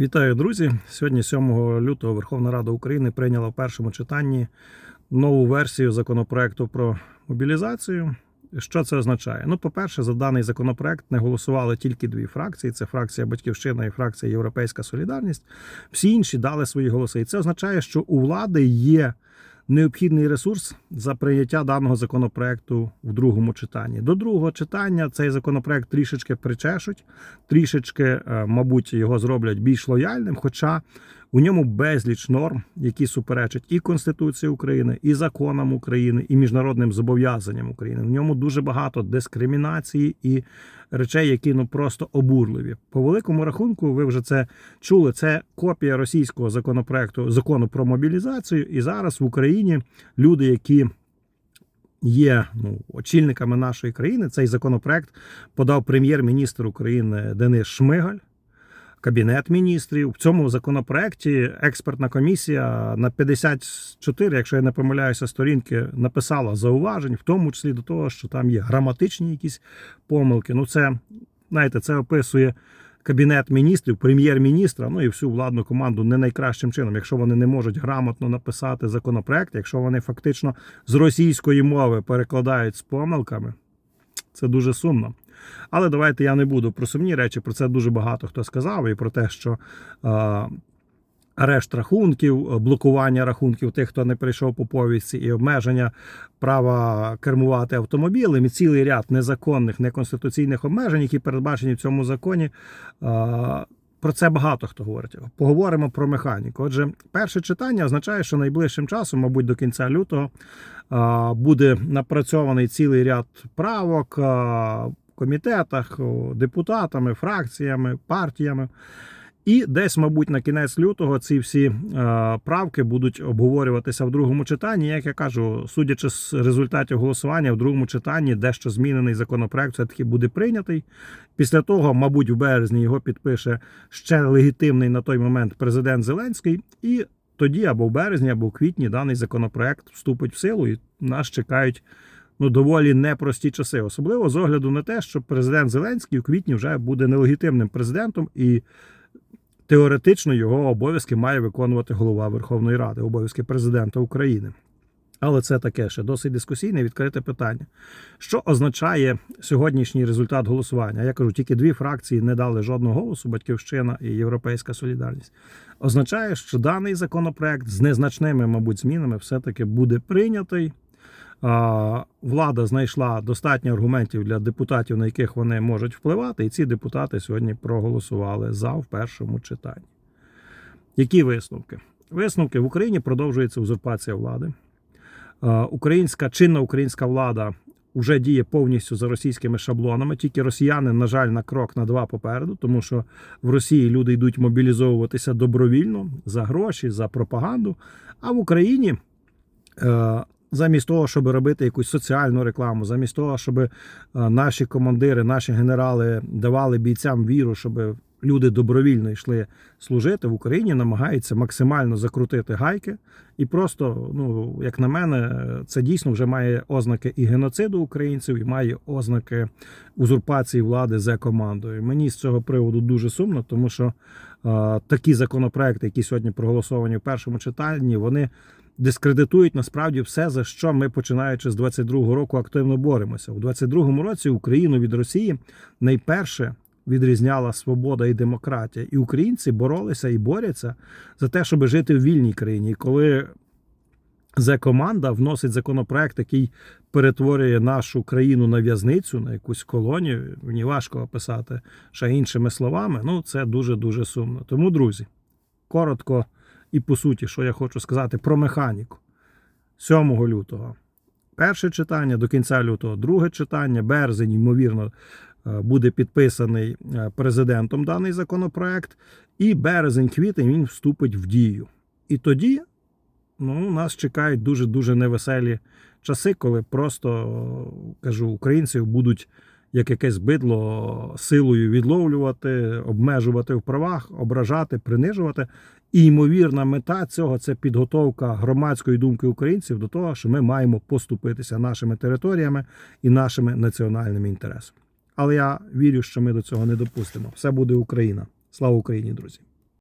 Вітаю, друзі! Сьогодні, 7 лютого, Верховна Рада України прийняла в першому читанні нову версію законопроекту про мобілізацію. Що це означає? Ну, по-перше, за даний законопроект не голосували тільки дві фракції: це фракція Батьківщина і фракція Європейська Солідарність. Всі інші дали свої голоси. І це означає, що у влади є необхідний ресурс за прийняття даного законопроекту в другому читанні. До другого читання цей законопроект трішечки причешуть, трішечки, е, мабуть, його зроблять більш лояльним. Хоча у ньому безліч норм, які суперечать і Конституції України, і законам України, і міжнародним зобов'язанням України. В ньому дуже багато дискримінації і речей, які ну просто обурливі. По великому рахунку, ви вже це чули. Це копія російського законопроекту закону про мобілізацію. І зараз в Україні люди, які Є ну, очільниками нашої країни. Цей законопроект подав прем'єр-міністр України Денис Шмигаль. Кабінет міністрів в цьому законопроекті експертна комісія на 54, якщо я не помиляюся, сторінки написала зауважень, в тому числі до того, що там є граматичні якісь помилки. Ну, це знаєте, це описує кабінет міністрів, прем'єр-міністра, ну і всю владну команду не найкращим чином, якщо вони не можуть грамотно написати законопроект, якщо вони фактично з російської мови перекладають з помилками. Це дуже сумно. Але давайте я не буду про сумні речі. Про це дуже багато хто сказав, і про те, що е, арешт рахунків, блокування рахунків тих, хто не прийшов по повістці, і обмеження права кермувати автомобілем, і цілий ряд незаконних, неконституційних обмежень, які передбачені в цьому законі. Е, про це багато хто говорить. Поговоримо про механіку. Отже, перше читання означає, що найближчим часом, мабуть, до кінця лютого, буде напрацьований цілий ряд правок комітетах, депутатами, фракціями, партіями. І десь, мабуть, на кінець лютого ці всі правки будуть обговорюватися в другому читанні. Як я кажу, судячи з результатів голосування, в другому читанні дещо змінений законопроект все таки буде прийнятий. Після того, мабуть, в березні його підпише ще легітимний на той момент президент Зеленський, і тоді або в березні, або в квітні даний законопроект вступить в силу, і нас чекають ну доволі непрості часи, особливо з огляду на те, що президент Зеленський у квітні вже буде нелегітимним президентом і. Теоретично його обов'язки має виконувати голова Верховної Ради, обов'язки президента України. Але це таке ще досить дискусійне відкрите питання. Що означає сьогоднішній результат голосування? Я кажу, тільки дві фракції не дали жодного голосу: Батьківщина і Європейська Солідарність. Означає, що даний законопроект з незначними, мабуть, змінами все-таки буде прийнятий. Влада знайшла достатньо аргументів для депутатів, на яких вони можуть впливати, і ці депутати сьогодні проголосували за в першому читанні. Які висновки? Висновки в Україні продовжується узурпація влади. Українська чинна українська влада вже діє повністю за російськими шаблонами. Тільки росіяни, на жаль, на крок на два попереду, тому що в Росії люди йдуть мобілізовуватися добровільно за гроші, за пропаганду. А в Україні замість того, щоб робити якусь соціальну рекламу, замість того, щоб е, наші командири, наші генерали давали бійцям віру, щоб люди добровільно йшли служити в Україні, намагаються максимально закрутити гайки. І просто, ну як на мене, це дійсно вже має ознаки і геноциду українців, і має ознаки узурпації влади за командою. Мені з цього приводу дуже сумно, тому що е, такі законопроекти, які сьогодні проголосовані в першому читанні, вони дискредитують насправді все, за що ми починаючи з 22-го року активно боремося. У 22-му році Україну від Росії найперше відрізняла свобода і демократія, і українці боролися і борються за те, щоб жити в вільній країні. І коли Зе-команда вносить законопроект, який перетворює нашу країну на в'язницю, на якусь колонію. Мені важко описати ще іншими словами. Ну, це дуже дуже сумно. Тому, друзі, коротко і по суті, що я хочу сказати про механіку 7 лютого. Перше читання до кінця лютого, друге читання, березень, ймовірно, е, буде підписаний е, президентом даний законопроект. І березень-квітень він вступить в дію. І тоді ну, нас чекають дуже-дуже невеселі часи, коли просто кажу, українців будуть як якесь бидло силою відловлювати, обмежувати в правах, ображати, принижувати. І ймовірна мета цього це підготовка громадської думки українців до того, що ми маємо поступитися нашими територіями і нашими національними інтересами. Але я вірю, що ми до цього не допустимо. Все буде Україна. Слава Україні, друзі!